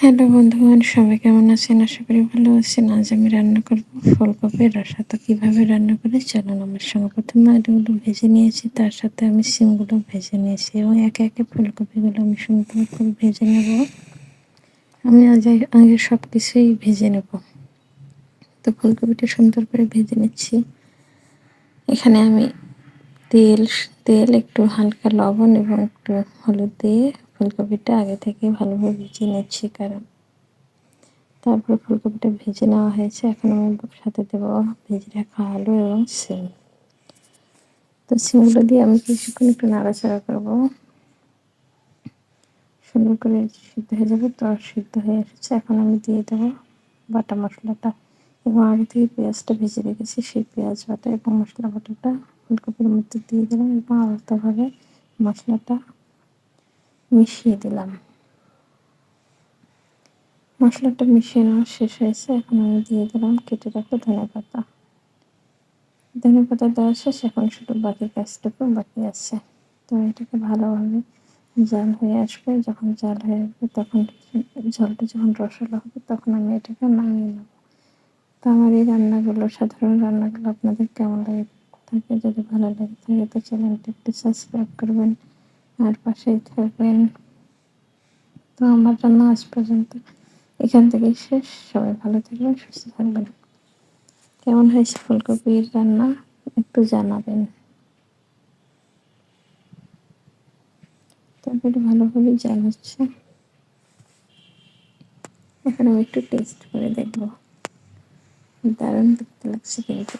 Hello বন্ধুগণ, সবাই কেমন আছেন? আশা করি ভালো আছেন। আজ আমি রান্না করব ফুলকপির রসা। তো কীভাবে রান্না করে চলুন, আমার সঙ্গে প্রথমে আলুগুলো ভেজে নিয়েছি, তার সাথে আমি সিমগুলো ভেজে নিয়েছি এবং একে একে ফুলকপিগুলো আমি সুন্দর করে ভেজে নেব। আমি আজ আগে সব কিছুই ভেজে নেব। তো ফুলকপিটা সুন্দর করে ভেজে নিচ্ছি। এখানে আমি তেল তেল, একটু হালকা লবণ এবং একটু হলুদ দিয়ে ফুলকপিটা আগে থেকে ভালোভাবে ভেজে নিচ্ছি, কারণ তারপরে ফুলকপিটা ভেজে নেওয়া হয়েছে। এখন আমি সাথে দেবো ভেজে রাখা আলু এবং সিম তো সিমগুলো দিয়ে আমি কিছুক্ষণ একটু নাড়াচাড়া করব। সুন্দর করে সিদ্ধ হয়ে যাবে, তো সিদ্ধ হয়ে এসেছে। এখন আমি দিয়ে দেবো বাটা মশলাটা এবং আগে থেকে পেঁয়াজটা ভেজে রেখেছি। সেই পেঁয়াজ বাটা এবং মশলা বাটাটা ফুলকপির মধ্যে দিয়ে দিলাম এবং আলাদাভাবে মশলাটা মিশিয়ে দিলাম। মশলাটা মিশিয়ে নেওয়া শেষ হয়েছে, এখন আমি দিয়ে দিলাম কেটে রাখা ধনে পাতা। ধনে পাতা দেওয়া শেষ, এখন শুধু বাকি কাজটুকু বাকি আছে। তো এটাকে ভালোভাবে জাল হয়ে আসবে, যখন জাল হয়ে আসবে তখন জলটা যখন রসালো হবে তখন আমি এটাকে নামিয়ে নেব। তো আমার এই রান্নাগুলো, সাধারণ রান্নাগুলো আপনাদের কেমন লাগে থাকে, যদি ভালো লাগে থাকে, তো চ্যানেলটি একটু সাবস্ক্রাইব করবেন। আর পাশেই থাকবেন। তো আমার রান্না আজ পর্যন্ত এখান থেকে শেষ। সবাই ভালো থাকবেন, সুস্থ থাকবেন। কেমন হয়েছে ফুলকপির রান্না? একটু জানাবেন। তরকারি ভালোভাবে জাল হচ্ছে। এখন আমি একটু টেস্ট করে দেখব। দারুণ দেখতে লাগছে কিন্তু